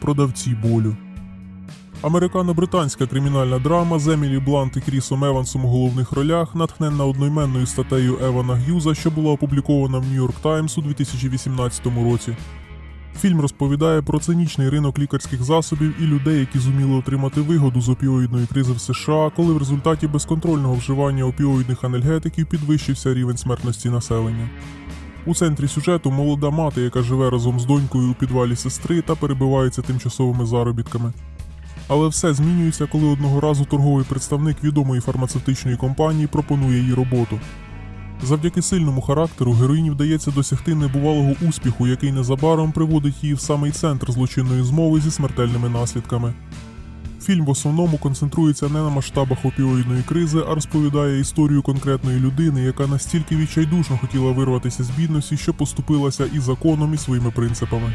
продавці болю. Американо-британська кримінальна драма з Емілі Блант і Крісом Евансом у головних ролях, натхненна одноіменною статтею Евана Г'юза, що була опублікована в Нью-Йорк Таймс у 2018 році. Фільм розповідає про цинічний ринок лікарських засобів і людей, які зуміли отримати вигоду з опіоїдної кризи в США, коли в результаті безконтрольного вживання опіоїдних анальгетиків підвищився рівень смертності населення. У центрі сюжету молода мати, яка живе разом з донькою у підвалі сестри та перебивається тимчасовими заробітками. Але все змінюється, коли одного разу торговий представник відомої фармацевтичної компанії пропонує їй роботу. Завдяки сильному характеру героїні вдається досягти небувалого успіху, який незабаром приводить її в самий центр злочинної змови зі смертельними наслідками. Фільм в основному концентрується не на масштабах опіоїдної кризи, а розповідає історію конкретної людини, яка настільки відчайдушно хотіла вирватися з бідності, що поступилася і законом, і своїми принципами.